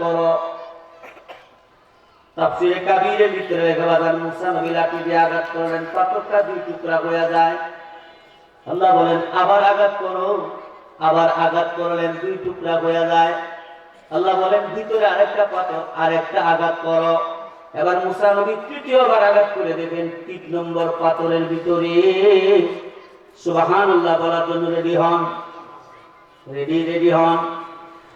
করো। তাফসিরে ভিতরে দিয়ে আঘাত করলেন, পাথরটা দুই টুকরা হয়ে যায়। আল্লাহ বলেন, আবার আঘাত করো। আবার আঘাত করলেন, দুই টুকরা হয়ে যায়। আল্লাহ বলেন, ভিতরে আরেকটা পাথর, আরেকটা আঘাত করো। এবার মুসা নবী তৃতীয়বার আঘাত করে দেবেন তিন নম্বর পাথরের ভিতরে। সুবহানাল্লাহ বলার জন্য রেডি হন। রেডি রেডি হন।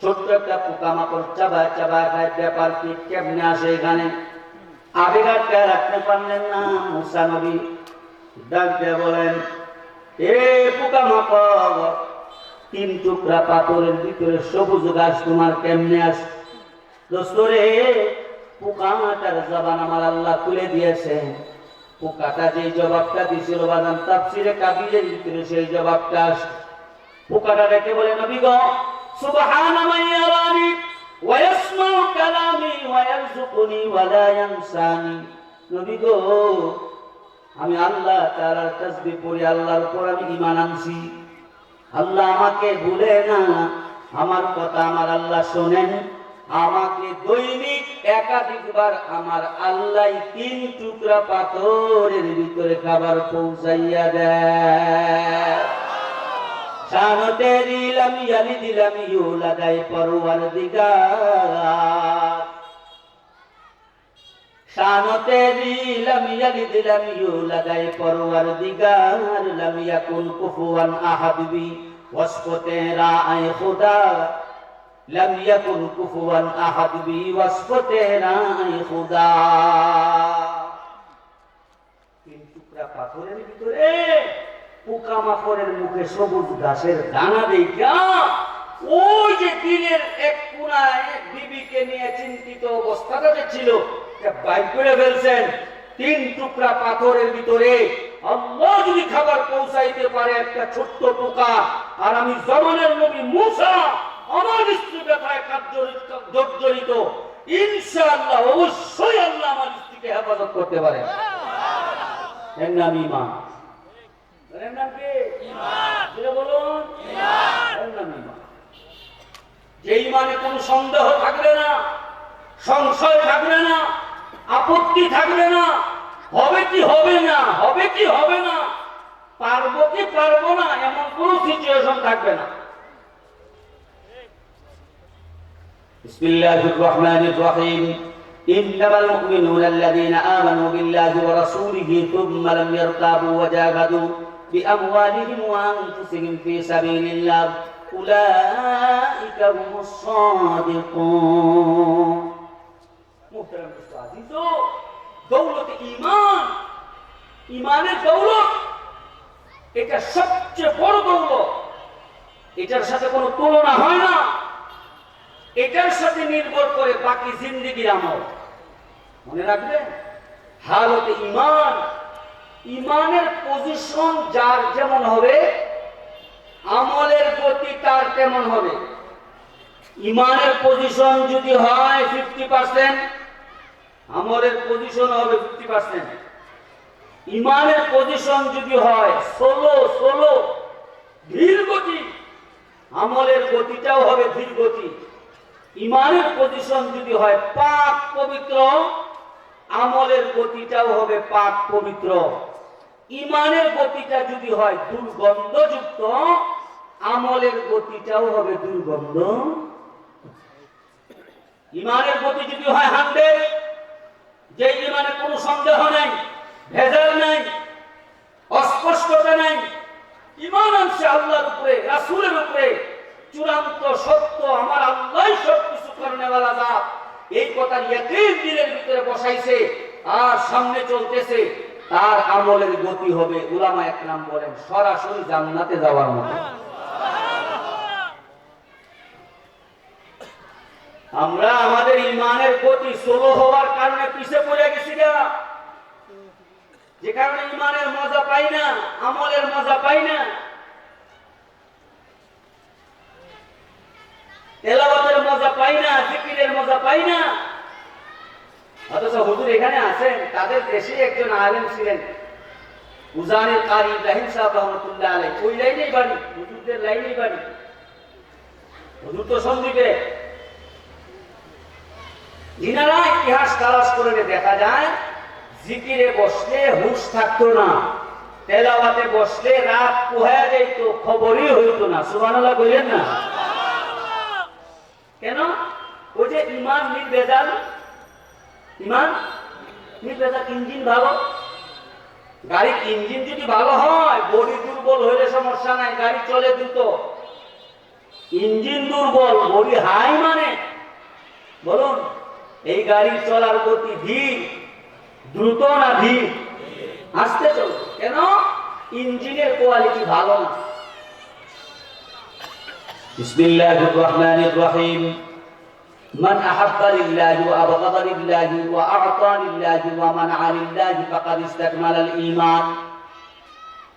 ছোট্ট একটা পোকামাকড় চাবায় চাবায় খায়, ব্যাপার কি কেমনে আসে এখানে? আবেগাটকে রাখতে পারলেন না মুসা নবী। ডাক দিয়ে বলেন, এ পোকামাকড়, তিন টুকরা পাথরের ভিতরে সবুজ গাছ তোমার কেমনে আস দোস্তরে পোকাটার জবান আমার আল্লাহ তুলে দিয়েছে। পোকাটা যে জবাবটা দিছিল বাদাম তাফসিরে কাবিলের ভিতরে সেই জবাবটা আস। পোকাটা ডেকে বলে, নবী ওয়া ইয়াসমাউ কালামি ওয়া ইয়ারযুকুনি ওয়া লা ইয়ানসানি নবী আমি আল্লাহ তাআলার তাসবিহ পড়ি আল্লাহর উপর আমি ঈমান আনছি। আল্লাহ আমাকে ভুলে না, আমার কথা আমার আল্লাহ শোনেন। আমাকে দৈনিক একাধিকবার আমার আল্লাহ তিন টুকরা পাথরের ভিতরে খাবার পৌঁছাইয়া দেয় শানতে দিলাম, ইয়ালি দিলাম ইউলাদাই পরওয়ার দিগার শানতে দিলাম, ইয়ালি দিলাম ইউলাদাই পরওয়ার দিগার লাম ইয়াকুন কুফুয়ান আহাদবি ওয়াসফতে রাআই খুদা। লাম ইয়াকুন কুফুয়ান আহাদবি ওয়াসফতে রাআই খুদা। তিন টুকরা পাথরের ভিতরে পোকামাকড়ের মুখে সবুজ ঘাসের দানা দেখা ওই যে দিনের এক কোনায় বিবিকে নিয়ে চিন্তিত অবস্থাটা যে ছিল বাইক করে ফেলছেন। তিন টুকরা পাথরের ভিতরে আল্লাহ যদি খাবার পৌঁছাইতে পারে একটা ছোট্ট পোকা, আর আমি জমানের নবী মুসা আমার স্ত্রী ব্যথায় জর্জরিত ইনশাআল্লাহ অবশ্যই আল্লাহ আমার স্ত্রীকে হেফাজত করতে পারে এর নাম ইমান এর নাম কি জোরে বলুন এর নাম ইমান যে ইমানে কোনো সন্দেহ থাকবে না সংশয় থাকবে না আপত্তি থাকবে না হবে কি হবে না হবে কি হবে না পারবো কি পারবো না এমন কোন সিচুয়েশন থাকবে না بسم الله الرحمن الرحيم إنما المؤمنون الذين آمنوا بالله ورسوله ثم لم يرتابوا وجاهدوا بأموالهم وأنفسهم في سبيل الله أولئك هم الصادقون محترم أستاذ দৌলত ইমান ইমানের দৌলত এটা সবচেয়ে বড় দৌলত এটার সাথে কোনো তুলনা হয় না এটার সাথে নির্ভর করে বাকি জিন্দিগির আমল মনে রাখবেন হালতে ইমান ইমানের পজিশন যার যেমন হবে, আমলের গতি তার তেমন হবে। ইমানের পজিশন যদি হয় ফিফটি পার্সেন্ট আমলের পজিশন হবে ফিফটি পার্সেন্ট ইমানের পজিশন যদি হয় ষোলো ষোলো, ধীর গতি, আমলের গতিটাও হবে ধীর গতি। ইমানের পজিশন যদি হয় পাক পবিত্র, আমলের গতিটাও হবে পাক পবিত্র। ইমানের গতিটা যদি হয় দুর্গন্ধযুক্ত, আমলের গতিটাও হবে দুর্গন্ধ। ইমানের গতি যদি হয় হান্ড্রেড যে ইমানে কোনো সন্দেহ নাই, ভেজাল নাই, অস্পষ্টতা নাই, ইমান আনছে আল্লাহর উপরে, রাসূলের উপরে, চূড়ান্ত সত্য আমার আল্লাহ সব কিছু করনেওয়ালা জাত এই কথার ইয়াকিন দিলের ভিতরে বসাইছে, আর সামনে চলতেছে তার আমলের গতি হবে, উলামা একরাম বলেন, সরাসরি জান্নাতে যাওয়ার মতো। আমরা আমাদের ইমানের গতি স্লো হওয়ার কারণে পিছে পড়ে গেছি গা। যে কারণে ইমানের মজা পাই না, আমলের মজা পাই না। তেলাওয়াতের মজা পাই না, জিকিরের মজা পাই না। অথচ হুজুর এখানে আছেন, তাদের দেশে একজন আলেম ছিলেন। উজানের কারি ইব্রাহিম সাহেব রহমতুল্লাহ ওই লাইনেই বাড়ি, হুজুরদের লাইনেই বাড়ি। হুজুর তো সন্দীপে। ইতিহাস তালাশ করে দেখা যায়, জিকিরে বসলে হুশ থাকতো না, তেলাওয়াতে বসলে রাত পোহায়া যাইতো, খবরই হইতো না, সুবহানাল্লাহ কইলেন না? কেন? ওই যে ইমান নির্বেজাল ইমান? তুমি পেশা ইঞ্জিন ভালো গাড়ির ইঞ্জিন যদি ভালো হয়, বডি দুর্বল হইলে সমস্যা নাই, গাড়ি চলে দ্রুত ইঞ্জিন দুর্বল, বডি হাই মানে। বলুন, এই গাড়ি চলার গতি ধীর, দ্রুত না ধীর? আসতে চল। কেন? ইঞ্জিনের কোয়ালিটি ভালো না। বিসমিল্লাহির রহমানির রহিম। من أحب لله وأبغض لله وأعطى لله ومنع لله فقد استكمل الإيمان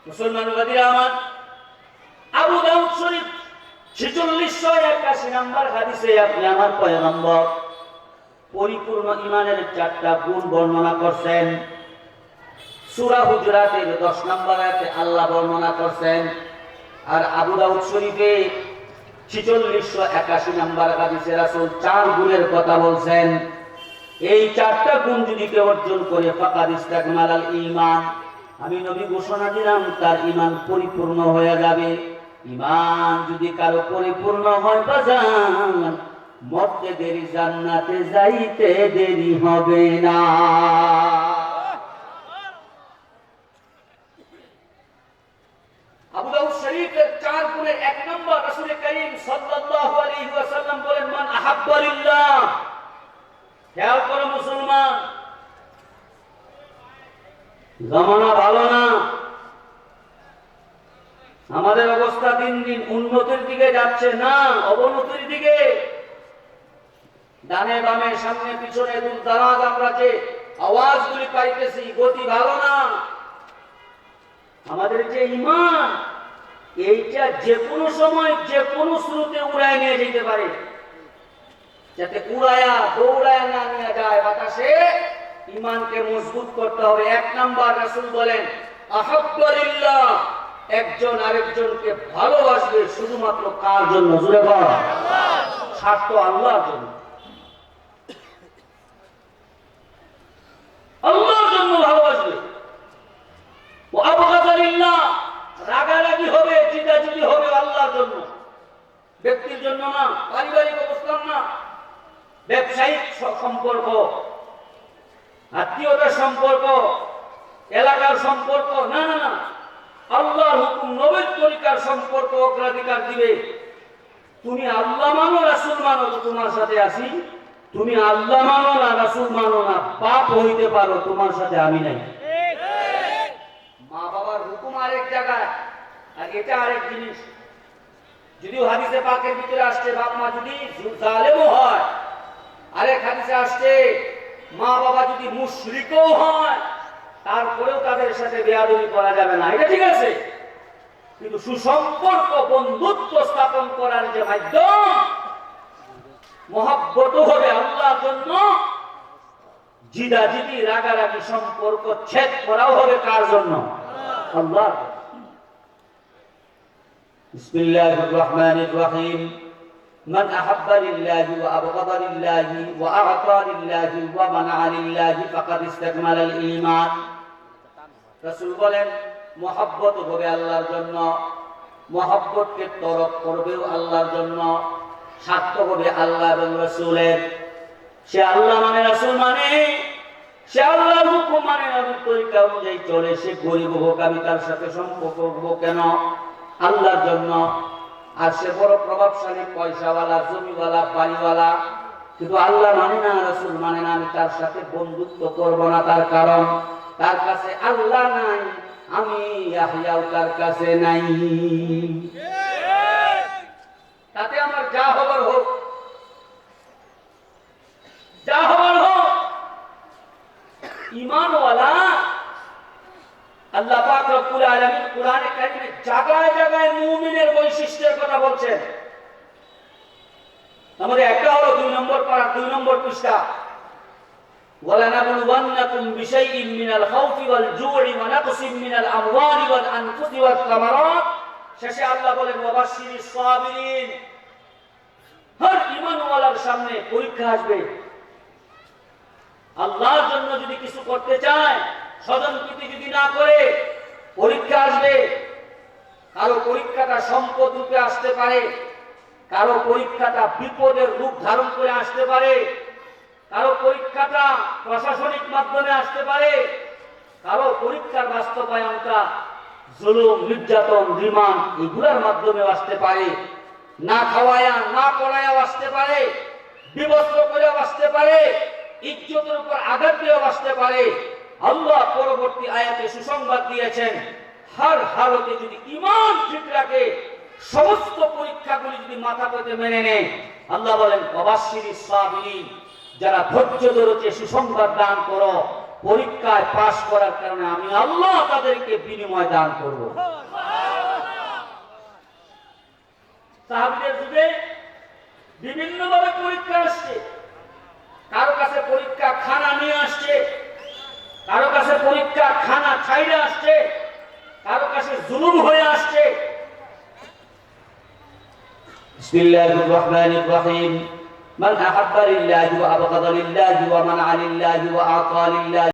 মুসলমান বাদীর আমার আবু দাউদ শরীফ ছেচল্লিশশো একাশি নম্বর হাদিসে আপনি আমার পয়গম্বর পরিপূর্ণ ইমানের চারটা গুণ বর্ণনা করছেন সূরা হুজরাতের দশ নম্বর আয়াতে আল্লাহ বর্ণনা করছেন আর আবু দাউদ শরীফে ছিচল্লিশশো একাশি নাম্বার হাদিসে রাসূল চার গুণের কথা বলছেন। এই চারটা গুণ যদি কেউ অর্জন করে, ফাকাদ ইস্তাকমালাল ঈমান। আমি নবী ঘোষণা দিলাম, তার ঈমান পরিপূর্ণ হয়ে যাবে। ঈমান যদি কারও পরিপূর্ণ হয়, বাজান, মরতে দেরি, জান্নাতে যাইতে দেরি হবে না আবু দাউদ শরীফের চার গুণের এক নম্বর রাসূল করিম সাল্লাল্লাহু আলাইহি ওয়াসাল্লাম বলেন মান আহাব্বা লিল্লাহ খেয়াল করো মুসলমান, জমানা ভালো না। আমাদের অবস্থা দিন দিন উন্নতির দিকে যাচ্ছে না, অবনতির দিকে। ডানে বামে, সামনে পিছনে দূর দারাজ আমরা যে আওয়াজ আওয়াজগুলি পাইতেছি, গতি ভালো না। আমাদের যে ইমান এইটা যে কোনো সময় যে কোনো স্রোতে উড়ায় নিয়ে যেতে পারে। যাতে উড়ায়া, দৌড়ায় না নিয়ে যায় বাতাসে ইমানকে মজবুত করতে হবে। এক নাম্বার রাসূল বলেন আহাব্বালিল্লাহ একজন আরেকজনকে ভালোবাসবে শুধুমাত্র কার জন্য? জুড়ে বল। স্বার্থ আল্লাহর জন্য। আল্লাহর জন্য ভালোবাসবে। ও আবগাদারিল্লাহ রাগারাগি হবে জিদাজিদি হবে আল্লাহর জন্য। ব্যক্তির জন্য না, পারিবারিক ব্যবসায়িক সম্পর্ক আত্মীয়তার সম্পর্ক, এলাকার সম্পর্ক, না না না। আল্লাহর হুকুম নবীর তরিকার সম্পর্ক অগ্রাধিকার দিবে। তুমি আল্লাহ মানো, রাসূল মানো তোমার সাথে আসি তুমি আল্লাহ মানো না, রাসূল মানো না, পাপ হইতে পারো, তোমার সাথে আমি নাই। মা বাবার হুকুম আরেক জায়গায়, আর এটা আরেক জিনিস। যদিও হাদিসে পাকের ভিতরে আসছে বাপ মা যদি জালেমও হয় আরেক হাদিসে আসছে। মা বাবা যদি মুশরিকও হয়, তারপরেও তাদের সাথে বেয়াদবি করা যাবে না। এটা ঠিক আছে। কিন্তু সুসম্পর্ক বন্ধুত্ব স্থাপন করার যে মাধ্যম, মহাব্বত হবে আল্লাহর জন্য। জিদাজিদি, রাগারাগি সম্পর্ক ছেদ করাও হবে কার জন্য? আল্লাহ বিসমিল্লাহির রহমানির রহিম। من أحب لله وأبغض لله وأعطى لله ومنع لله فقد استكمل الإيمان রাসূল বলেন মহব্বত হবে আল্লাহর জন্য মহব্বতকে তরক করবেও আল্লাহর জন্য স্বার্থ হবে আল্লাহ এবং রসুলের সে আল্লাহ মানে রাসূল মানে সে আল্লাহর হুকুম মানে নবীর তরিকা অনুযায়ী চলে সে গরিব হোক আমি তার সাথে সম্পর্ক করবো কেন আল্লাহর জন্য আর সে বড় প্রভাবশালী পয়সাওয়ালা জমিওয়ালা বাড়িওয়ালা। কিন্তু আল্লাহ মানে না রসুল মানে না আমি তার সাথে বন্ধুত্ব করব না তার কারণ। তার কাছে আল্লাহ নাই আমি ইয়াহিয়াও তার কাছে নাই। তাতে আমার যা হবার হোক আল্লাহ পাক রব্বুল আলামিন কোরআনে কারিমে জায়গায় জায়গায় মুমিনের বৈশিষ্ট্যের কথা বলছেন আমাদের একটা হলো দুই নম্বর পারা দুই নম্বর পৃষ্ঠা ولنبلونكم بشيء من الخوف والجوع ونقص من الأموال والأنفس والثمرات শেষে আল্লাহ বলেন ওয়াবাশশিরিস সাবিরিন হর ঈমানওয়ালার সামনে পরীক্ষা আসবে আল্লাহর জন্য যদি কিছু করতে চায় স্বজন প্রীতি যদি না করে, পরীক্ষা আসবে। কারও পরীক্ষাটা সম্পদ রূপে আসতে পারে, কারও পরীক্ষাটা বিপদের রূপ ধারণ করে আসতে পারে, কারও পরীক্ষাটা প্রশাসনিক মাধ্যমে আসতে পারে, কারও পরীক্ষার বাস্তবায়নটা জুলুম, নির্যাতন, রিমান্ড এগুলোর মাধ্যমে আসতে পারে। না খাওয়ায়া, না পড়ায়া আসতে পারে, বিবস্ত্র করে আসতে পারে, ইজ্জতের উপর আঘাত দিয়ে আসতে পারে। আল্লাহ পরবর্তী আয়াতে সুসংবাদ দিয়েছেন, হার হালতে যদি ইমান ঠিক রাখে, সমস্ত পরীক্ষাগুলি যদি মাথা পেতে মেনে নেয় আল্লাহ বলেন অবাশিরি সাবিরিন, যারা ধৈর্য ধরেছে, সুসংবাদ দান করো, পরীক্ষায় পাশ করার কারণে আমি আল্লাহ তাদেরকে বিনিময় দান করব। সাহাবিদের যুগে বিভিন্ন ভাবে পরীক্ষা আসছে। কারও কাছে পরীক্ষা, খানা নিয়ে আসছে কারও কাছে পরীক্ষা খানা খাইলে আসছে, কারও কাছে জুলুম হয়ে আসছে। বিসমিল্লাহির রহমানির রহিম। মান আহাব্বা লিল্লাহি ওয়া আবগাদা লিল্লাহি ওয়া মান আলিল্লাহি ওয়া আতা